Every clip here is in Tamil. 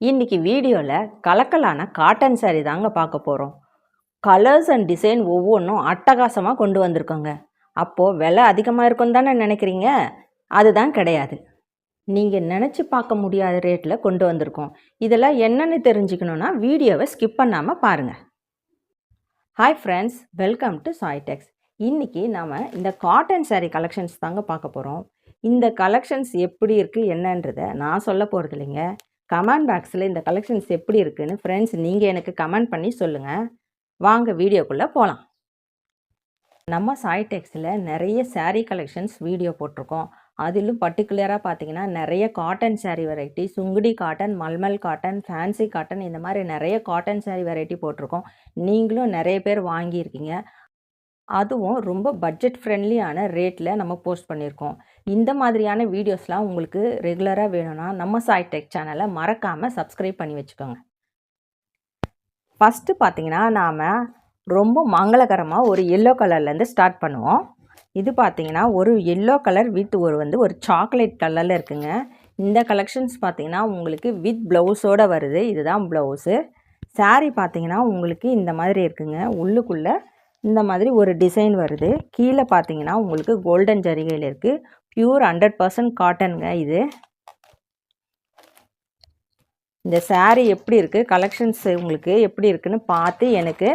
இன்னைக்கு வீடியோவில் கலக்கலான காட்டன் saree தாங்க பார்க்க போகிறோம் கலர்ஸ் அண்ட் டிசைன் ஒவ்வொன்றும் அட்டகாசமாக கொண்டு வந்திருக்கோங்க. அப்போது விலை அதிகமாக இருக்குன்னு தானே நினைக்கிறீங்க? அதுதான் கிடையாது. நீங்கள் நினச்சி பார்க்க முடியாத ரேட்டில் கொண்டு வந்திருக்கோம். இதெல்லாம் என்னென்னு தெரிஞ்சுக்கணுன்னா வீடியோவை ஸ்கிப் பண்ணாமல் பாருங்கள் ஹாய் ஃப்ரெண்ட்ஸ் வெல்கம் டு சாய்டெக்ஸ் இன்றைக்கி நாம் இந்த காட்டன் saree கலெக்ஷன்ஸ் தாங்க பார்க்க போகிறோம் இந்த கலெக்ஷன்ஸ் எப்படி இருக்குது என்னன்றதை நான் சொல்ல போகிறது இல்லைங்க கமெண்ட் பாக்ஸில் இந்த கலெக்ஷன்ஸ் எப்படி இருக்குதுன்னு ஃப்ரெண்ட்ஸ் நீங்கள் எனக்கு கமெண்ட் பண்ணி சொல்லுங்கள் வாங்க வீடியோக்குள்ளே போகலாம் நம்ம சாய்டெக்ஸில் நிறைய சாரீ கலெக்ஷன்ஸ் வீடியோ போட்டிருக்கோம். அதிலும் பர்டிகுலராக பார்த்தீங்கன்னா நிறைய cotton sari variety Sungudi cotton mulmul cotton fancy cotton இந்த மாதிரி நிறைய காட்டன் சாரீ வெரைட்டி போட்டிருக்கோம். நீங்களும் நிறைய பேர் வாங்கியிருக்கீங்க. அதுவும் ரொம்ப பட்ஜெட் ஃப்ரெண்ட்லியான ரேட்டில் நம்ம போஸ்ட் பண்ணியிருக்கோம். இந்த மாதிரியான வீடியோஸ்லாம் உங்களுக்கு ரெகுலராக வேணும்னா நம்ம சாய் டெக் சேனலை மறக்காமல் சப்ஸ்கிரைப் பண்ணி வச்சுக்கோங்க. ஃபஸ்ட்டு பார்த்தீங்கன்னா நாம் ரொம்ப மங்களகரமாக ஒரு எல்லோ கலர்லேருந்து ஸ்டார்ட் பண்ணுவோம். இது பார்த்தீங்கன்னா ஒரு எல்லோ கலர் வித் ஒரு வந்து ஒரு சாக்லேட் கலரில் இருக்குங்க. இந்த கலெக்ஷன்ஸ் பார்த்தீங்கன்னா உங்களுக்கு வித் ப்ளவுஸோடு வருது. இதுதான் ப்ளவுஸு சாரீ பார்த்தீங்கன்னா உங்களுக்கு இந்த மாதிரி இருக்குங்க. உள்ளுக்குள்ளே இந்த மாதிரி ஒரு டிசைன் வருது. கீழே பார்த்தீங்கன்னா உங்களுக்கு கோல்டன் ஜரிகையில் இருக்குது பியூர் ஹண்ட்ரட் பர்சன்ட் காட்டனுங்க இது. இந்த சாரீ எப்படி இருக்குது கலெக்ஷன்ஸ் உங்களுக்கு எப்படி இருக்குன்னு பார்த்து எனக்கு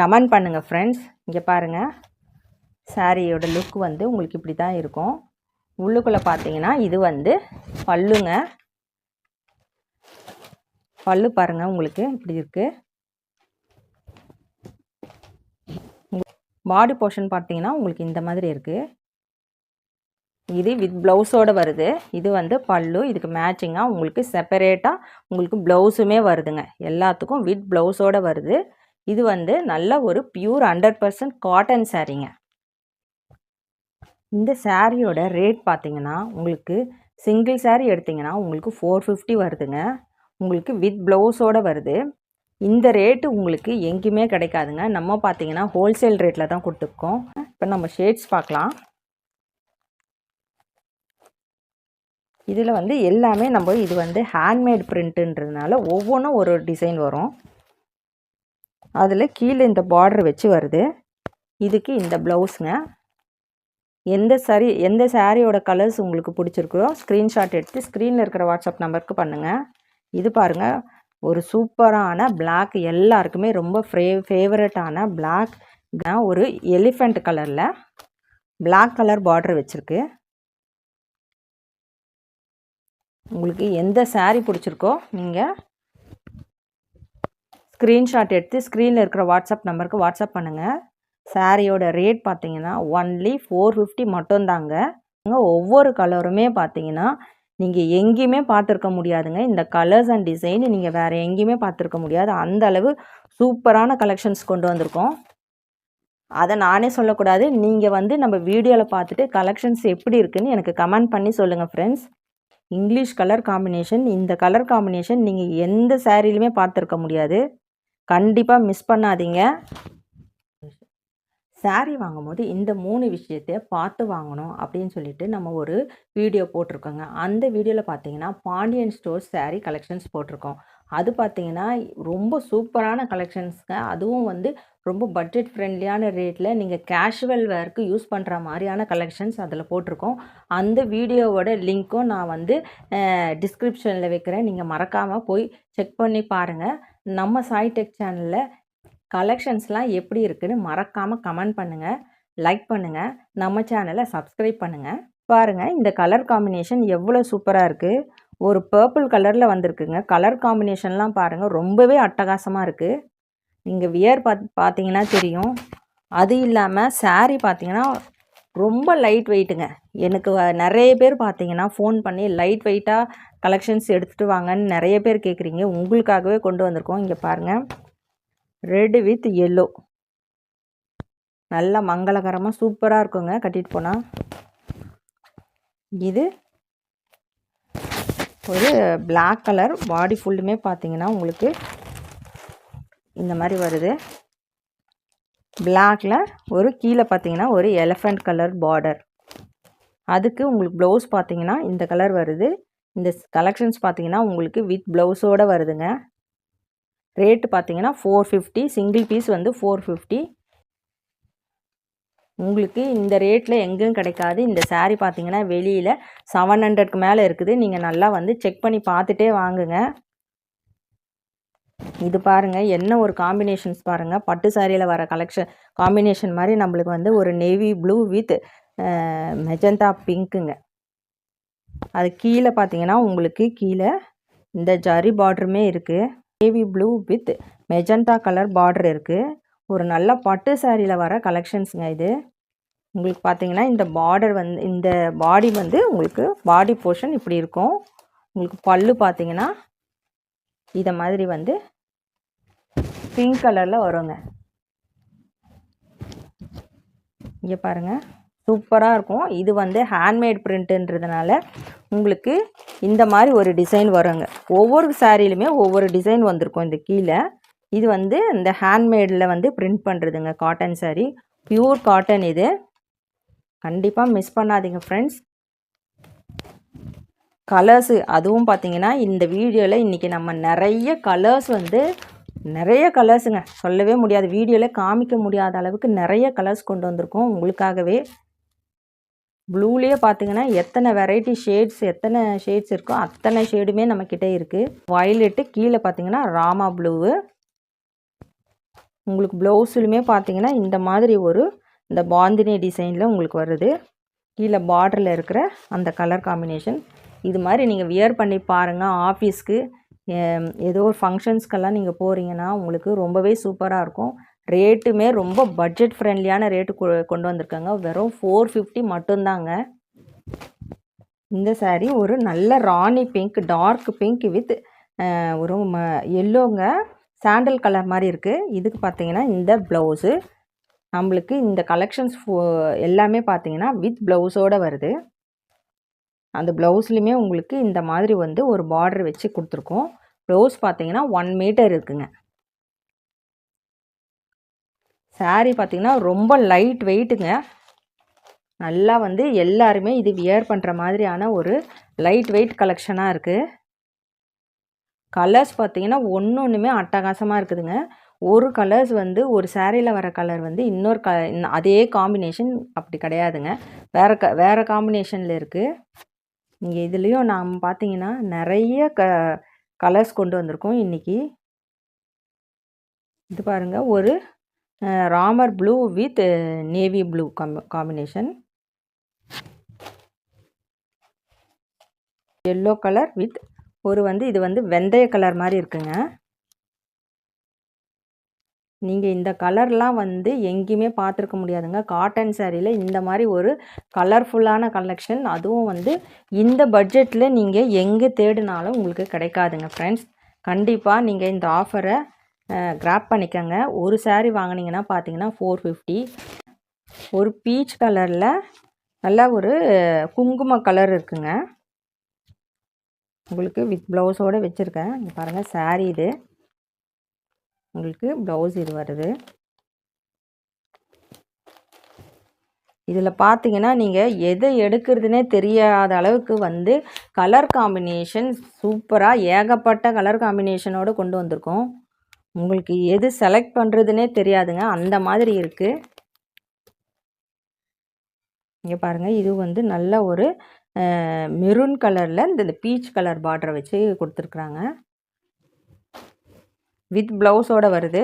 கமெண்ட் பண்ணுங்கள் ஃப்ரெண்ட்ஸ் இங்கே பாருங்கள் சாரியோட லுக் வந்து உங்களுக்கு இப்படி தான் இருக்கும். உள்ளுக்குள்ளே பார்த்தீங்கன்னா இது வந்து பல்லுங்க. பல்லு பாருங்கள் உங்களுக்கு இப்படி இருக்குது பாடி போர்ஷன் பார்த்தீங்கன்னா உங்களுக்கு இந்த மாதிரி இருக்குது இது வித் ப்ளவுஸோடு வருது. இது வந்து பல்லு. இதுக்கு மேட்சிங்காக உங்களுக்கு செப்பரேட்டாக உங்களுக்கு ப்ளவுஸுமே வருதுங்க. எல்லாத்துக்கும் வித் ப்ளவுஸோடு வருது. இது வந்து நல்ல ஒரு பியூர் ஹண்ட்ரட் பர்சன்ட் காட்டன் சாரீங்க இந்த சாரியோட ரேட் பார்த்தீங்கன்னா உங்களுக்கு சிங்கிள் சாரீ எடுத்திங்கன்னா உங்களுக்கு ஃபோர் ஃபிஃப்டி வருதுங்க. உங்களுக்கு வித் ப்ளவுஸோடு வருது. இந்த ரேட்டு உங்களுக்கு எங்கேயுமே கிடைக்காதுங்க. நம்ம பார்த்தீங்கன்னா ஹோல்சேல் ரேட்டில் தான் கொடுத்துருக்கோம். இப்போ நம்ம ஷேட்ஸ் பார்க்கலாம். இதில் வந்து எல்லாமே நம்ம இது வந்து ஹேண்ட்மேட் பிரிண்ட்டுன்றதுனால ஒவ்வொன்றும் ஒரு டிசைன் வரும். அதில் கீழே இந்த பார்டர் வச்சு வருது. இதுக்கு இந்த ப்ளவுஸுங்க எந்த சரி எந்த சாரியோட கலர்ஸ் உங்களுக்கு பிடிச்சிருக்கோ ஸ்க்ரீன்ஷாட் எடுத்து ஸ்க்ரீனில் இருக்கிற வாட்ஸ்அப் நம்பருக்கு பண்ணுங்கள் இது பாருங்கள் ஒரு சூப்பரான பிளாக் எல்லாருக்குமே ரொம்ப ஃபே ஃபேவரட்டான பிளாக் ஒரு எலிஃபண்ட் கலரில் பிளாக் கலர் பார்டர் வச்சுருக்கு. உங்களுக்கு எந்த சாரீ பிடிச்சிருக்கோ நீங்கள் ஸ்க்ரீன்ஷாட் எடுத்து ஸ்க்ரீனில் இருக்கிற வாட்ஸ்அப் நம்பருக்கு வாட்ஸ்அப் பண்ணுங்கள் சாரியோட ரேட் பார்த்தீங்கன்னா ஒன்லி ஃபோர் ஃபிஃப்டி மட்டும்தாங்க. ஒவ்வொரு கலருமே பார்த்தீங்கன்னா நீங்கள் எங்கேயுமே பார்த்துருக்க முடியாதுங்க. இந்த கலர்ஸ் அண்ட் டிசைன் நீங்கள் வேறு எங்கேயுமே பார்த்துருக்க முடியாது. அந்த அளவு சூப்பரான கலெக்ஷன்ஸ் கொண்டு வந்திருக்கோம். அதை நானே சொல்லக்கூடாது. நீங்கள் வந்து நம்ம வீடியோவில் பார்த்துட்டு கலெக்ஷன்ஸ் எப்படி இருக்குதுன்னு எனக்கு கமெண்ட் பண்ணி சொல்லுங்கள் ஃப்ரெண்ட்ஸ் இங்கிலீஷ் கலர் காம்பினேஷன் இந்த கலர் காம்பினேஷன் நீங்கள் எந்த சேரீலையுமே பார்த்துருக்க முடியாது. கண்டிப்பாக மிஸ் பண்ணாதீங்க. சாரீ வாங்கும்போது இந்த மூணு விஷயத்தை பார்த்து வாங்கணும் அப்படின்னு சொல்லிட்டு நம்ம ஒரு வீடியோ போட்டிருக்கோங்க. அந்த வீடியோவில் பார்த்தீங்கன்னா பாண்டியன் ஸ்டோர்ஸ் சாரீ கலெக்ஷன்ஸ் போட்டிருக்கோம். அது பார்த்தீங்கன்னா ரொம்ப சூப்பரான கலெக்ஷன்ஸ்ங்க அதுவும் வந்து ரொம்ப பட்ஜெட் ஃப்ரெண்ட்லியான ரேட்டில் நீங்கள் கேஷுவல் வேர்க்கு யூஸ் பண்ணுற மாதிரியான கலெக்ஷன்ஸ் அதில் போட்டிருக்கோம். அந்த வீடியோவோட லிங்க்கும் நான் வந்து டிஸ்கிரிப்ஷனில் வைக்கிறேன். நீங்கள் மறக்காமல் போய் செக் பண்ணி பாருங்கள் நம்ம சாய்டெக் சேனலில் கலெக்ஷன்ஸ்லாம் எப்படி இருக்குன்னு மறக்காமல் கமெண்ட் பண்ணுங்கள் லைக் பண்ணுங்கள் நம்ம சேனலை சப்ஸ்கிரைப் பண்ணுங்கள் பாருங்கள் இந்த கலர் காம்பினேஷன் எவ்வளோ சூப்பராக இருக்குது ஒரு பர்பிள் கலரில் வந்திருக்குங்க. கலர் காம்பினேஷன்லாம் பாருங்கள் ரொம்பவே அட்டகாசமாக இருக்குது நீங்கள் வியர் பாத் பார்த்தீங்கன்னா தெரியும். அது இல்லாமல் சாரீ பார்த்தீங்கன்னா ரொம்ப லைட் வெயிட்டுங்க எனக்கு வ- நிறைய பேர் பார்த்தீங்கன்னா ஃபோன் பண்ணி லைட் வெயிட்டாக கலெக்ஷன்ஸ் எடுத்துகிட்டு வாங்கன்னு நிறைய பேர் கேட்குறீங்க உங்களுக்காகவே கொண்டு வந்திருக்கோம். இங்கே பாருங்கள் ரெட் வித் எல்லோ நல்லா மங்களகரமாக சூப்பராக இருக்குங்க கட்டிட்டு போனால் இது ஒரு பிளாக் கலர் பாடி ஃபுல்லுமே பார்த்தீங்கன்னா உங்களுக்கு இந்த மாதிரி வருது. பிளாக்கில் ஒரு கீழே பார்த்தீங்கன்னா ஒரு எலஃபண்ட் கலர் பார்டர் அதுக்கு உங்களுக்கு ப்ளவுஸ் பார்த்தீங்கன்னா இந்த கலர் வருது. இந்த கலெக்ஷன்ஸ் பார்த்தீங்கன்னா உங்களுக்கு வித் ப்ளவுஸோடு வருதுங்க. ரேட்டு பார்த்தீங்கன்னா ஃபோர் ஃபிஃப்டி சிங்கிள் பீஸ் வந்து ஃபோர் ஃபிஃப்டி உங்களுக்கு இந்த ரேட்டில் எங்கேயும் கிடைக்காது. இந்த சாரீ பார்த்தீங்கன்னா வெளியில் செவன் ஹண்ட்ரட்க்கு மேலே இருக்குது. நீங்கள் நல்லா வந்து செக் பண்ணி பார்த்துட்டே வாங்குங்க. இது பாருங்கள் என்ன ஒரு காம்பினேஷன்ஸ் பாருங்கள் பட்டு சாரியில் வர கலெக்ஷன் காம்பினேஷன் மாதிரி நம்மளுக்கு வந்து ஒரு நேவி ப்ளூ வித் மெஜந்தா பிங்க்குங்க அது கீழே பார்த்தீங்கன்னா உங்களுக்கு கீழே இந்த ஜரி பார்டருமே இருக்குது navy blue with magenta colour border இருக்குது ஒரு நல்ல பட்டு சாரியில் வர கலெக்ஷன்ஸுங்க இது. உங்களுக்கு பார்த்தீங்கன்னா இந்த பார்டர் வந்து இந்த பாடி வந்து உங்களுக்கு பாடி போர்ஷன் இப்படி இருக்கும். உங்களுக்கு பல்லு பார்த்தீங்கன்னா இதை மாதிரி வந்து பிங்க் கலரில் வருங்க. இங்கே பாருங்கள் சூப்பராக இருக்கும். இது வந்து ஹேண்ட்மேட் பிரிண்ட்டுன்றதுனால உங்களுக்கு இந்த மாதிரி ஒரு டிசைன் வருங்க. ஒவ்வொரு சாரிலுமே ஒவ்வொரு டிசைன் வந்திருக்கும் இந்த கீழே. இது வந்து இந்த ஹேண்ட்மேடில் வந்து பிரிண்ட் பண்ணுறதுங்க காட்டன் சாரீ பியூர் காட்டன் இது. கண்டிப்பாக மிஸ் பண்ணாதீங்க ஃப்ரெண்ட்ஸ் கலர்ஸு அதுவும் பார்த்தீங்கன்னா இந்த வீடியோவில் இன்றைக்கி நம்ம நிறைய கலர்ஸ் வந்து நிறைய கலர்ஸுங்க சொல்லவே முடியாது. வீடியோவில் காமிக்க முடியாத அளவுக்கு நிறைய கலர்ஸ் கொண்டு வந்திருக்கோம் உங்களுக்காகவே. ப்ளூலேயே பார்த்தீங்கன்னா எத்தனை வெரைட்டி ஷேட்ஸ் எத்தனை ஷேட்ஸ் இருக்கோ அத்தனை ஷேடுமே நம்மக்கிட்ட இருக்குது வயலெட்டு கீழே பார்த்தீங்கன்னா ராமா ப்ளூவு உங்களுக்கு ப்ளவுஸுலுமே பார்த்தீங்கன்னா இந்த மாதிரி ஒரு இந்த பாந்தினி டிசைனில் உங்களுக்கு வருது. கீழே பார்டரில் இருக்கிற அந்த கலர் காம்பினேஷன் இது மாதிரி நீங்கள் வியர் பண்ணி பாருங்கள் ஆஃபீஸ்க்கு ஏதோ ஒரு ஃபங்க்ஷன்ஸ்க்கெல்லாம் நீங்கள் போகிறீங்கன்னா உங்களுக்கு ரொம்பவே சூப்பராக இருக்கும். ரேட்டுமே ரொம்ப பட்ஜெட் ஃப்ரெண்ட்லியான ரேட்டு கொண்டு வந்திருக்காங்க. வெறும் ஃபோர் ஃபிஃப்டி மட்டும்தாங்க. இந்த சாரீ ஒரு நல்ல rani pink dark pink with ஒரு ம எல்லோங்க சாண்டல் கலர் மாதிரி இருக்குது இதுக்கு பார்த்தீங்கன்னா இந்த ப்ளவுஸு நம்மளுக்கு இந்த கலெக்ஷன்ஸ் எல்லாமே பார்த்தீங்கன்னா வித் ப்ளவுஸோடு வருது. அந்த ப்ளவுஸ்லையுமே உங்களுக்கு இந்த மாதிரி வந்து ஒரு பார்டர் வச்சு கொடுத்துருக்கோம். ப்ளவுஸ் பார்த்தீங்கன்னா ஒன் மீட்டர் இருக்குங்க. சாரீ பார்த்தீங்கன்னா ரொம்ப லைட் வெயிட்டுங்க நல்லா வந்து எல்லாருமே இது வியர் பண்ணுற மாதிரியான ஒரு லைட் வெயிட் கலெக்ஷனாக இருக்குது கலர்ஸ் பார்த்தீங்கன்னா ஒன்று ஒன்றுமே அட்டகாசமாக இருக்குதுங்க. ஒரு கலர்ஸ் வந்து ஒரு சேரீயில் வர கலர் வந்து இன்னொரு க அதே காம்பினேஷன் அப்படி கிடையாதுங்க. வேறு க வேறு காம்பினேஷனில் இருக்குது நீங்கள் இதுலேயும் நாம் பார்த்தீங்கன்னா நிறைய க கலர்ஸ் கொண்டு வந்திருக்கோம் இன்றைக்கி இது பாருங்கள் ஒரு Ramar blue with navy blue com combination. Yellow colour with ஒரு வந்து இது வந்து வெந்தய கலர் மாதிரி இருக்குங்க. நீங்கள் இந்த கலர்லாம் வந்து எங்கேயுமே பார்த்துருக்க முடியாதுங்க. காட்டன் சாரியில் இந்த மாதிரி ஒரு கலர்ஃபுல்லான கலெக்ஷன். அதுவும் வந்து இந்த பட்ஜெட்டில் நீங்கள் எங்கே தேடினாலும் உங்களுக்கு கிடைக்காதுங்க ஃப்ரெண்ட்ஸ். கண்டிப்பாக நீங்கள் இந்த ஆஃபரை கிராப் பண்ணிக்கோங்க. ஒரு சாரீ வாங்குனீங்கன்னா பார்த்தீங்கன்னா ஃபோர் ஃபிஃப்டி ஒரு பீச் கலரில் நல்லா ஒரு குங்கும கலர் இருக்குங்க. உங்களுக்கு வித் ப்ளவுஸோடு வச்சுருக்கேன். இங்கே பாருங்கள் சாரீ இது. உங்களுக்கு ப்ளவுஸ் இது வருது. இதில் பார்த்தீங்கன்னா நீங்கள் எதை எடுக்கிறதுனே தெரியாத அளவுக்கு வந்து கலர் காம்பினேஷன் சூப்பராக ஏகப்பட்ட கலர் காம்பினேஷனோடு கொண்டு வந்திருக்கோம். உங்களுக்கு எது செலக்ட் பண்ணுறதுனே தெரியாதுங்க. அந்த மாதிரி இருக்குது இங்கே பாருங்கள் இது வந்து நல்ல ஒரு மெரூன் கலரில் இந்த இந்த பீச் கலர் பார்டரை வச்சு கொடுத்துருக்குறாங்க. வித் ப்ளவுஸோட வருது.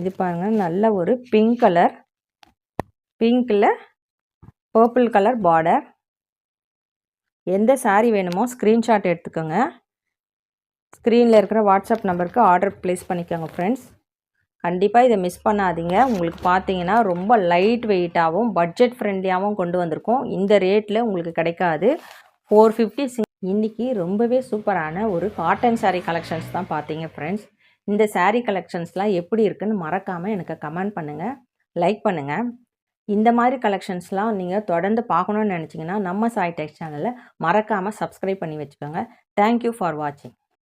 இது பாருங்கள் நல்ல ஒரு பிங்க் கலர் பிங்க்கில் பர்பிள் கலர் பார்டர் எந்த சாரீ வேணுமோ ஸ்க்ரீன்ஷாட் எடுத்துக்கோங்க. ஸ்க்ரீனில் இருக்கிற வாட்ஸ்அப் நம்பருக்கு ஆர்டர் ப்ளேஸ் பண்ணிக்கோங்க ஃப்ரெண்ட்ஸ் கண்டிப்பாக இதை மிஸ் பண்ணாதீங்க. உங்களுக்கு பார்த்தீங்கன்னா ரொம்ப லைட் வெயிட்டாகவும் பட்ஜெட் ஃப்ரெண்ட்லியாகவும் கொண்டு வந்திருக்கோம். இந்த ரேட்டில் உங்களுக்கு கிடைக்காது. ஃபோர் ஃபிஃப்டி இன்றைக்கி ரொம்பவே சூப்பரான ஒரு காட்டன் சாரீ கலெக்ஷன்ஸ் தான் பார்த்தீங்க ஃப்ரெண்ட்ஸ் இந்த சாரீ கலெக்ஷன்ஸ்லாம் எப்படி இருக்குன்னு மறக்காமல் எனக்கு கமெண்ட் பண்ணுங்கள் லைக் பண்ணுங்கள் இந்த மாதிரி கலெக்ஷன்ஸ்லாம் நீங்கள் தொடர்ந்து பார்க்கணுன்னு நினச்சிங்கன்னா நம்ம சாய் டெக்ஸ் சேனலை மறக்காமல் சப்ஸ்கிரைப் பண்ணி வச்சுக்கோங்க. தேங்க்யூ ஃபார் வாட்சிங்